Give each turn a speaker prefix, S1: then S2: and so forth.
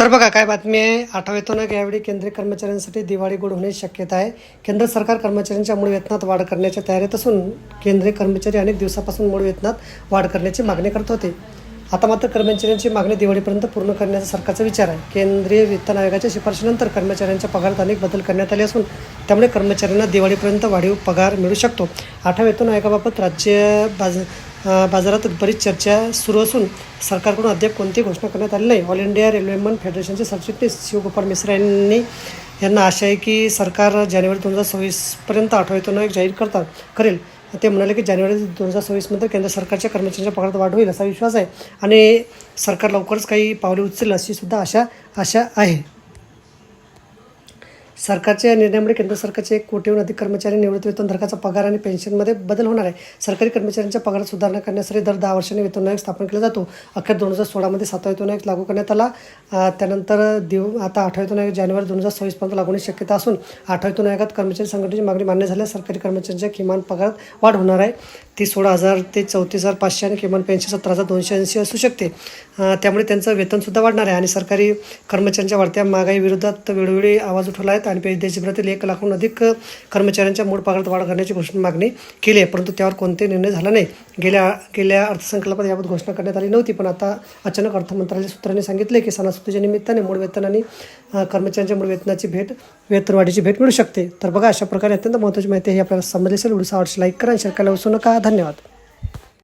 S1: तर बघा काय बातमी आहे? आठवतो ना की यावेळी केंद्रीय कर्मचाऱ्यांसाठी दिवाळी गोड होण्याची शक्यता आहे. केंद्र सरकार कर्मचाऱ्यांच्या मूळ वेतनात वाढ करण्याच्या तयारीत असून केंद्रीय कर्मचारी अनेक दिवसापासून मूळ वेतनात वाढ करण्याची मागणी करत होते. आता मात्र कर्मचाऱ्यांची मागणी दिवाळीपर्यंत पूर्ण करण्याचा सरकारचा विचार आहे. केंद्रीय वेतन आयोगाच्या शिफारशीनंतर कर्मचाऱ्यांच्या पगारात अनेक बदल करण्यात आले असून त्यामुळे कर्मचाऱ्यांना दिवाळीपर्यंत वाढीव पगार मिळू शकतो. आठव्या वेतन आयोगाबाबत राज्य बाज बाजारात बरीच चर्चा सुरू असून सरकारकडून अद्याप कोणतीही घोषणा करण्यात आली नाही. ऑल इंडिया रेल्वेमन फेडरेशनचे सरचिटणीस शिवगोपाल मिश्रा यांनी यांना आशा आहे की सरकार जानेवारी दोन हजार सव्वीसपर्यंत आठवा एक जाहीर करतात करेल. ते म्हणाले की जानेवारी दोन हजार सव्वीसमध्ये केंद्र सरकारच्या कर्मचाऱ्यांच्या पगारात वाढ होईल असा विश्वास आहे आणि सरकार लवकरच काही पावले उचलेल अशी सुद्धा आशा आशा आहे. सरकारच्या निर्णयामुळे केंद्र सरकारचे एक कोटीहून अधिक कर्मचारी निवृत्ती वेतन धारकाचा पगार आणि पेन्शनमध्ये बदल होणार आहे. सरकारी कर्मचाऱ्यांच्या पगारात सुधारणा करण्यासाठी दर दहा वर्षांनी वेतन आयोग स्थापन केला जातो. अखेर दोन हजार सोळामध्ये सातवा वेतन आयोग लागू करण्यात आला. त्यानंतर दिव आता आठवा वेतन आयोग जानेवारी दोन हजार सव्वीसपर्यंत लागू होण्याची शक्यता असून आठवा वेतन आयोगात कर्मचारी संघटनेची मागणी मान्य झाल्यास सरकारी कर्मचाऱ्यांच्या किमान पगारात वाढ होणार आहे. ती सोळा हजार ते चौतीस हजार पाचशे आणि किमान पेन्शन सतरा हजार दोनशे ऐंशी असू शकते. त्यामुळे त्यांचं वेतनसुद्धा वाढणार आहे आणि सरकारी कर्मचाऱ्यांच्या वाढत्या महागाई विरोधात वेळोवेळी आवाज उठवला आहे आणि देशभरातील एक लाखहून अधिक कर्मचाऱ्यांच्या मूळ पगारात वाढ करण्याची घोषणा मागणी केली आहे. परंतु त्यावर कोणतेही निर्णय झाला नाही. गेल्या गेल्या अर्थसंकल्पात याबाबत घोषणा करण्यात आली नव्हती पण आता अचानक अर्थमंत्रालय सूत्रांनी सांगितले की सणासुदीच्या निमित्ताने मूळ वेतन आणि कर्मचाऱ्यांच्यामुळे वेतनाची भेट वेतनवाढीची भेट मिळू शकते. तर बघा अशा प्रकारे अत्यंत महत्त्वाची माहिती ही आपल्याला समजली असेल व्हिडिओ आवडशी लाईक करा आणि शेअर करायला विसरू नका. धन्यवाद.